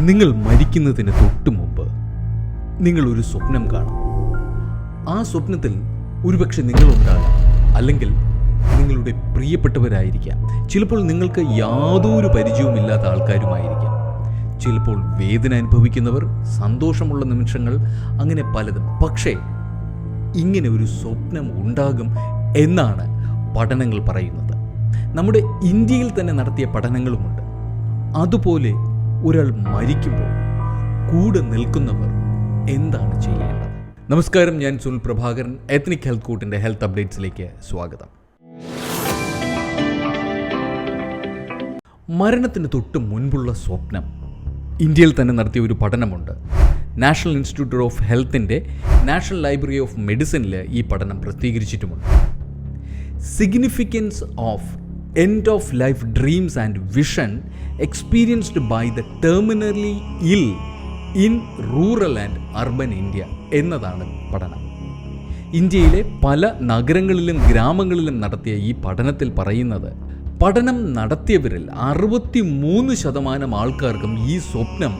നിങ്ങൾ മരിക്കുന്നതിന് തൊട്ടു മുമ്പ് നിങ്ങൾ ഒരു സ്വപ്നം കാണും. ആ സ്വപ്നത്തിൽ ഒരുപക്ഷെ നിങ്ങളുണ്ടാകാം അല്ലെങ്കിൽ നിങ്ങളുടെ പ്രിയപ്പെട്ടവരായിരിക്കാം. ചിലപ്പോൾ നിങ്ങൾക്ക് യാതൊരു പരിചയവുമില്ലാത്ത ആൾക്കാരുമായിരിക്കാം. ചിലപ്പോൾ വേദന അനുഭവിക്കുന്നവർ സന്തോഷമുള്ള നിമിഷങ്ങൾ അങ്ങനെ പലതും. പക്ഷേ ഇങ്ങനെ ഒരു സ്വപ്നം ഉണ്ടാകും എന്നാണ് പഠനങ്ങൾ പറയുന്നത്. നമ്മുടെ ഇന്ത്യയിൽ തന്നെ നടത്തിയ പഠനങ്ങളുമുണ്ട്. അതുപോലെ ഒരാൾ മരിക്കുമ്പോൾ കൂടെ നിൽക്കുന്നവർ എന്താണ് ചെയ്യേണ്ടത്? നമസ്കാരം ഞാൻ സുനിൽ പ്രഭാകരൻ. എത്നിക് ഹെൽത്ത് കൂട്ടിന്റെ ഹെൽത്ത് അപ്ഡേറ്റ്സിലേക്ക് സ്വാഗതം. മരണത്തിന് തൊട്ട് മുൻപുള്ള സ്വപ്നം. ഇന്ത്യയിൽ തന്നെ നടത്തിയ ഒരു പഠനമുണ്ട്. നാഷണൽ ഇൻസ്റ്റിറ്റ്യൂട്ട് ഓഫ് ഹെൽത്തിന്റെ നാഷണൽ ലൈബ്രറി ഓഫ് മെഡിസിനിൽ ഈ പഠനം പ്രസിദ്ധീകരിച്ചിട്ടുമുണ്ട്. Significance of end of life dreams and vision experienced by the terminally ill in rural and urban India എന്നതാണ് പഠനം. ഇന്ത്യയിലെ പല നഗരങ്ങളിലും ഗ്രാമങ്ങളിലും നടത്തിയ ഈ പഠനത്തിൽ പറയുന്നത് പഠനം നടത്തിയവരിൽ അറുപത്തി മൂന്ന് ശതമാനം ആൾക്കാർക്കും ഈ സ്വപ്നം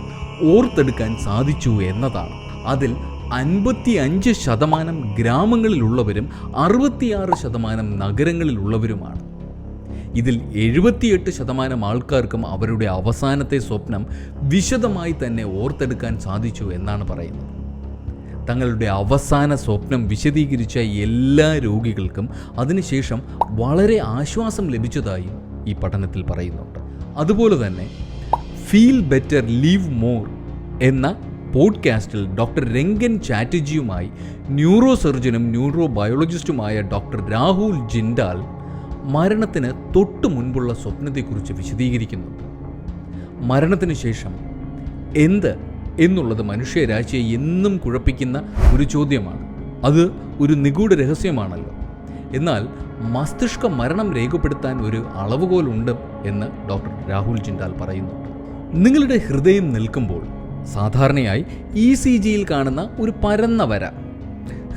ഓർത്തെടുക്കാൻ സാധിച്ചു എന്നതാണ്. അതിൽ അൻപത്തി അഞ്ച് ശതമാനം ഗ്രാമങ്ങളിലുള്ളവരും അറുപത്തിയാറ് ശതമാനം നഗരങ്ങളിലുള്ളവരുമാണ്. ഇതിൽ എഴുപത്തിയെട്ട് ശതമാനം ആൾക്കാർക്കും അവരുടെ അവസാനത്തെ സ്വപ്നം വിശദമായി തന്നെ ഓർത്തെടുക്കാൻ സാധിച്ചു എന്നാണ് പറയുന്നത്. തങ്ങളുടെ അവസാന സ്വപ്നം വിശദീകരിച്ച എല്ലാ രോഗികൾക്കും അതിനുശേഷം വളരെ ആശ്വാസം ലഭിച്ചതായും ഈ പഠനത്തിൽ പറയുന്നുണ്ട്. അതുപോലെ തന്നെ ഫീൽ ബെറ്റർ ലീവ് മോർ എന്ന പോഡ്കാസ്റ്റിൽ ഡോക്ടർ രംഗൻ ചാറ്റർജിയുമായി ന്യൂറോ സർജനും ന്യൂറോ ബയോളജിസ്റ്റുമായ ഡോക്ടർ രാഹുൽ ജിൻഡാൽ മരണത്തിന് തൊട്ടു മുൻപുള്ള സ്വപ്നത്തെക്കുറിച്ച് വിശദീകരിക്കുന്നു. മരണത്തിന് ശേഷം എന്ത് എന്നുള്ളത് മനുഷ്യരാശിയെ എന്നും കുഴപ്പിക്കുന്ന ഒരു ചോദ്യമാണ്. അത് ഒരു നിഗൂഢ രഹസ്യമാണല്ലോ. എന്നാൽ മസ്തിഷ്ക മരണം രേഖപ്പെടുത്താൻ ഒരു അളവുകോലുണ്ട് എന്ന് ഡോക്ടർ രാഹുൽ ജിൻഡാൽ പറയുന്നു. നിങ്ങളുടെ ഹൃദയം നിൽക്കുമ്പോൾ സാധാരണയായി ഇ സി ജിയിൽ കാണുന്ന ഒരു പരന്ന വര.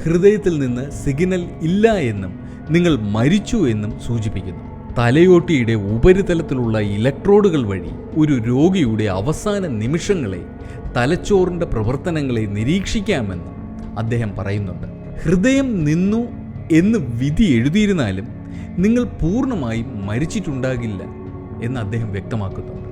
ഹൃദയത്തിൽ നിന്ന് സിഗ്നൽ ഇല്ല എന്നും നിങ്ങൾ മരിച്ചു എന്നും സൂചിപ്പിക്കുന്നു. തലയോട്ടിയുടെ ഉപരിതലത്തിലുള്ള ഇലക്ട്രോഡുകൾ വഴി ഒരു രോഗിയുടെ അവസാന നിമിഷങ്ങളെ തലച്ചോറിന്റെ പ്രവർത്തനങ്ങളെ നിരീക്ഷിക്കാമെന്ന് അദ്ദേഹം പറയുന്നുണ്ട്. ഹൃദയം നിന്നു എന്ന് വിധി എഴുതിയിരുന്നാലും നിങ്ങൾ പൂർണമായും മരിച്ചിട്ടുണ്ടാകില്ല എന്ന് അദ്ദേഹം വ്യക്തമാക്കുന്നുണ്ട്.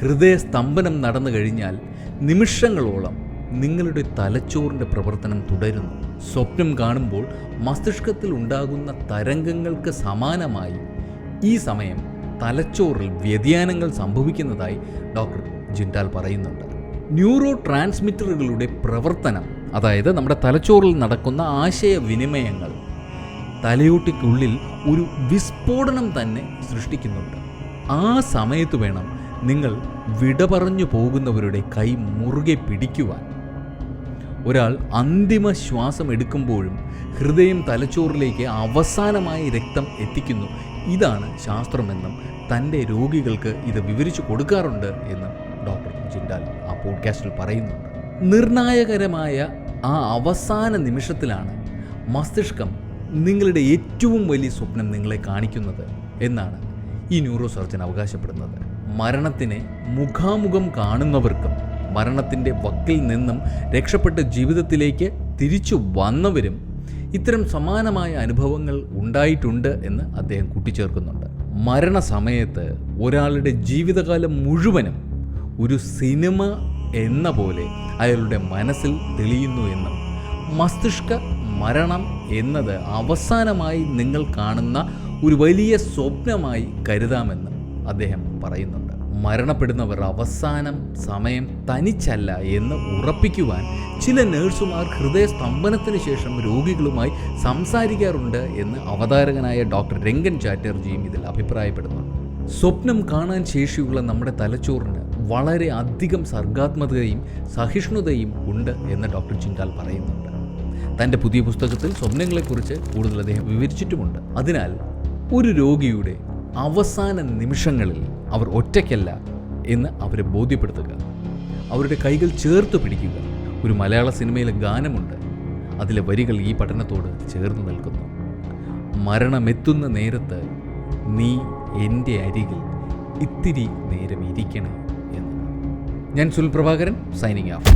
ഹൃദയ സ്തംഭനം നടന്നു കഴിഞ്ഞാൽ നിമിഷങ്ങളോളം നിങ്ങളുടെ തലച്ചോറിന്റെ പ്രവർത്തനം തുടരുന്നു. സ്വപ്നം കാണുമ്പോൾ മസ്തിഷ്കത്തിൽ ഉണ്ടാകുന്ന തരംഗങ്ങൾക്ക് സമാനമായി ഈ സമയം തലച്ചോറിൽ വ്യതിയാനങ്ങൾ സംഭവിക്കുന്നതായി ഡോക്ടർ ജിൻഡാൽ പറയുന്നുണ്ട്. ന്യൂറോ ട്രാൻസ്മിറ്ററുകളുടെ പ്രവർത്തനം അതായത് നമ്മുടെ തലച്ചോറിൽ നടക്കുന്ന ആശയവിനിമയങ്ങൾ തലയോട്ടിക്കുള്ളിൽ ഒരു വിസ്ഫോടനം തന്നെ സൃഷ്ടിക്കുന്നുണ്ട്. ആ സമയത്ത് വേണം നിങ്ങൾ വിട പറഞ്ഞു പോകുന്നവരുടെ കൈ മുറുകെ പിടിക്കുവാൻ. ഒരാൾ അന്തിമ ശ്വാസം എടുക്കുമ്പോഴും ഹൃദയം തലച്ചോറിലേക്ക് അവസാനമായി രക്തം എത്തിക്കുന്നു. ഇതാണ് ശാസ്ത്രമെന്നും തന്റെ രോഗികൾക്ക് ഇത് വിവരിച്ചു കൊടുക്കാറുണ്ട് എന്ന് ഡോക്ടർ ജിൻഡാൽ ആ പോഡ്കാസ്റ്റിൽ പറയുന്നുണ്ട്. നിർണായകരമായ ആ അവസാന നിമിഷത്തിലാണ് മസ്തിഷ്കം നിങ്ങളുടെ ഏറ്റവും വലിയ സ്വപ്നം നിങ്ങളെ കാണിക്കുന്നത് എന്നാണ് ഈ ന്യൂറോ സർജൻ അവകാശപ്പെടുന്നത്. മരണത്തിനെ മുഖാമുഖം കാണുന്നവർക്കും മരണത്തിന്റെ വക്കിൽ നിന്നും രക്ഷപ്പെട്ട് ജീവിതത്തിലേക്ക് തിരിച്ചു വന്നവരും ഇത്തരം സമാനമായ അനുഭവങ്ങൾ ഉണ്ടായിട്ടുണ്ട് എന്ന് അദ്ദേഹം കൂട്ടിച്ചേർക്കുന്നുണ്ട്. മരണസമയത്ത് ഒരാളുടെ ജീവിതകാലം മുഴുവനും ഒരു സിനിമ എന്ന പോലെ അയാളുടെ മനസ്സിൽ തെളിയുന്നു എന്നും മസ്തിഷ്ക മരണം എന്നത് അവസാനമായി നിങ്ങൾ കാണുന്ന ഒരു വലിയ സ്വപ്നമായി കരുതാമെന്നും അദ്ദേഹം പറയുന്നുണ്ട്. മരണപ്പെടുന്നവർ അവസാനം സമയം തനിച്ചല്ല എന്ന് ഉറപ്പിക്കുവാൻ ചില നേഴ്സുമാർ ഹൃദയസ്തംഭനത്തിന് ശേഷം രോഗികളുമായി സംസാരിക്കാറുണ്ട് എന്ന് അവതാരകനായ ഡോക്ടർ രംഗൻ ചാറ്റർജിയും ഇതിൽ അഭിപ്രായപ്പെടുന്നുണ്ട് സ്വപ്നം കാണാൻ ശേഷിയുള്ള നമ്മുടെ തലച്ചോറിന് വളരെ അധികം സർഗാത്മകതയും സഹിഷ്ണുതയും ഉണ്ട് എന്ന് ഡോക്ടർ ചിൻഡാൽ പറയുന്നുണ്ട്. തന്റെ പുതിയ പുസ്തകത്തിൽ സ്വപ്നങ്ങളെക്കുറിച്ച് കൂടുതൽ അദ്ദേഹം വിവരിച്ചിട്ടുമുണ്ട്. അതിനാൽ ഒരു രോഗിയുടെ അവസാന നിമിഷങ്ങളിൽ അവർ ഒറ്റയ്ക്കല്ല എന്ന് അവരെ ബോധ്യപ്പെടുത്തുക. അവരുടെ കൈകൾ ചേർത്ത് പിടിക്കുക. ഒരു മലയാള സിനിമയിലെ ഗാനമുണ്ട്. അതിലെ വരികൾ ഈ പഠനത്തോട് ചേർന്ന് നിൽക്കുന്നു. മരണമെത്തുന്ന നേരത്ത് നീ എന്റെ അരികിൽ ഇത്തിരി നേരം ഇരിക്കണം എന്ന്. ഞാൻ സുൽപ്രഭാകരൻ സൈനിങ് ഓഫ്